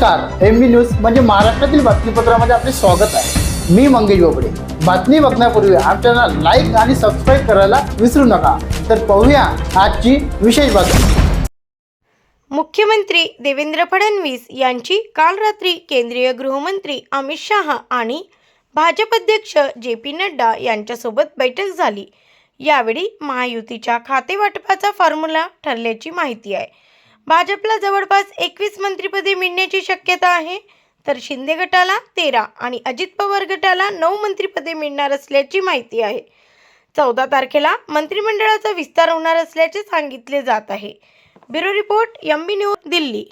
नमस्कार M B news म्हणजे महाराष्ट्रातील बातमीपत्रामध्ये आपले स्वागत आहे. मी मंगेश बोबडे. बातमी बघण्यापूर्वी आमच्या लाईक आणि सबस्क्राईब करायला विसरू नका. तर पाहूया आजची विशेष बातमी. मुख्यमंत्री देवेंद्र फडणवीस यांची काल रात्री केंद्रीय गृहमंत्री अमित शहा आणि भाजप अध्यक्ष जे पी नड्डा यांच्यासोबत बैठक झाली. यावेळी महायुतीच्या खातेवाटपाचा फॉर्म्युला ठरल्याची माहिती आहे. भाजपला जवळपास एकवीस मंत्रिपदे मिळण्याची शक्यता आहे. तर शिंदे गटाला तेरा आणि अजित पवार गटाला नऊ मंत्रिपदे मिळणार असल्याची माहिती आहे. चौदा तारखेला मंत्रिमंडळाचा विस्तार होणार असल्याचे सांगितले जात आहे. Bureau report M B news Delhi.